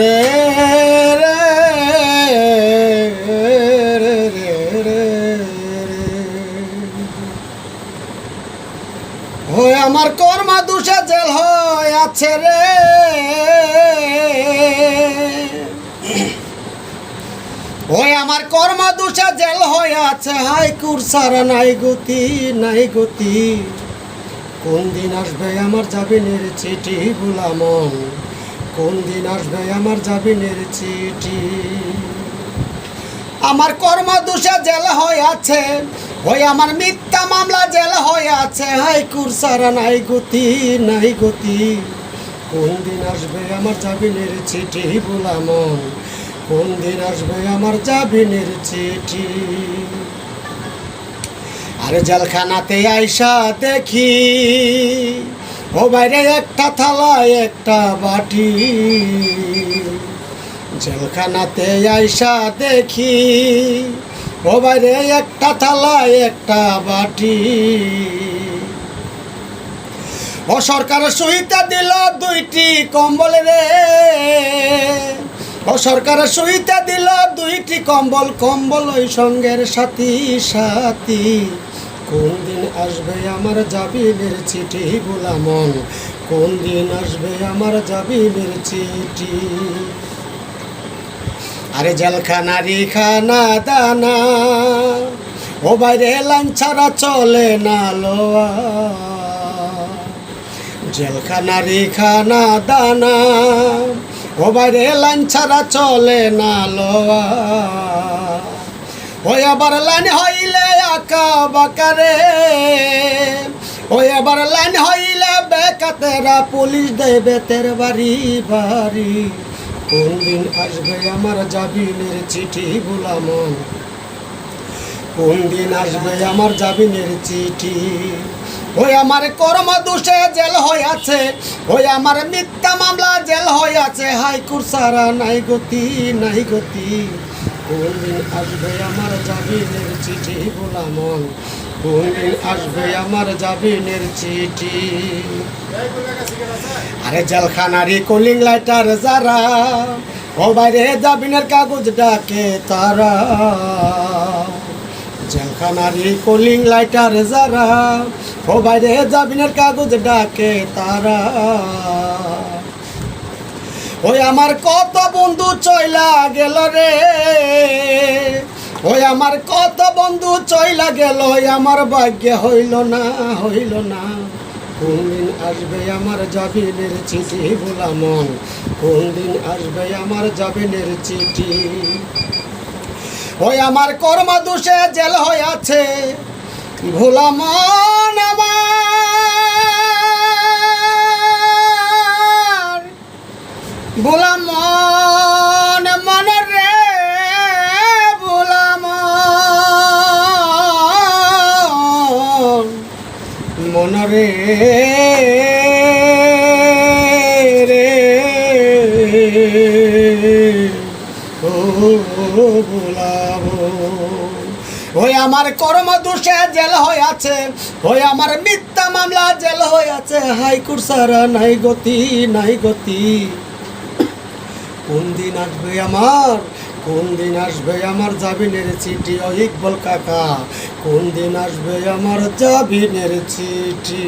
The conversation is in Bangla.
রে ওই আমার কর্মা দুষে জেল হয় আছে রে। ওই আমার কর্ম দুষে জেল হয়ে আছে। হাই কুরসারা, নাই গতি নাই গতি। কোন দিন আসবে আমার জাবিনের চিঠি বুলামন কোন দিন আসবে আমার জাবিনের চিঠি? আমার কর্ম দোষে জেল হয়ে আছে ওই আমার মিথ্যা মামলা জেল হয়ে আছে হাই কুরসারা, নাই গতি নাই গতি। কোন দিন আসবে আমার জাবিনের চিঠি বুলামন কোন দিন আসবে আমার জাবিনের চিঠি? আরে জলখানাতে আইসা দেখি, ও বাইরে একটা থালা একটা বাটি। জলখানাতে আইসা দেখি, ও বাইরে একটা থালা একটা বাটি। ও সরকার সহিতা দিল দুইটি কম্বল রে। ও সরকার সহিতা দিল দুইটি কম্বল কম্বল ওই সঙ্গের সাথী সাথী। কোন দিন আসবে আমার জাবিনের চিঠি গোলামন? কোন দিন আসবে আমার যাবি জাবিনের চিঠি? আরে জলখানারি খানা দানা। ও বাইরে লাইন ছাড়া চলে না লোয়া। জেলখানারি খানা দানা। ও বাইরে লাইন ছাড়া চলে না লোয়া। ওই আবার লাইন হইলে আঁকা বাকারে। ওই আবার লাইন হইলে বেকাতেরা পুলিশ দেবে তের বাড়ি বাড়ি কোন আসবে আমার জাবিনের চিঠি গোলামন কোন দিন আসবে আমার জাবিনের চিঠি? ওই আমার কর্ম দোষে জেল হয়ে আছে। ওই আমার মিথ্যা মামলা জেল হয়ে আছে। হাই কুরসারা নাই গতি নাই গতি। কোন দিন আসবে আমার জাবিনের চিঠি গোলামন? কোন দিন আসবে আমার জাবিনের চিঠি? আরে জলখানারি কলিং লাইটার যারা, ও বাইরে জাবিনের কাগজ ডাকে তারা। জেলখানারি কলিং লাইটার যারা, ও বাইরে জাবিনের কাগজ ডাকে তারা। ওই আমার কত বন্ধু চইলা গেল রে। ওই আমার কত বন্ধু চইলা গেল, ওই আমার ভাগ্যে হইল না হইল না। কোন দিন আসবে আমার জাবিনের চিঠি ভোলামন কোন দিন আসবে আমার জাবিনের চিঠি। ওই আমার কর্ম দোষে জেল হয়ে আছে ভোলামন আমার। রে রে। ও ভোলাবো ওই আমার কর্ম দোষে জেল হয়ে আছে ওই আমার মিথ্যা মামলা জেল হয়ে আছে হাইকোর্ট সারা নাই গতি নাই গতি। কোন দিন আসবে আমার কোন দিন আসবে আমার যাবি নেড়ে চিঠি? ও ইকবল কাকা, কোন দিন আসবে আমার জাবিনের চিঠি?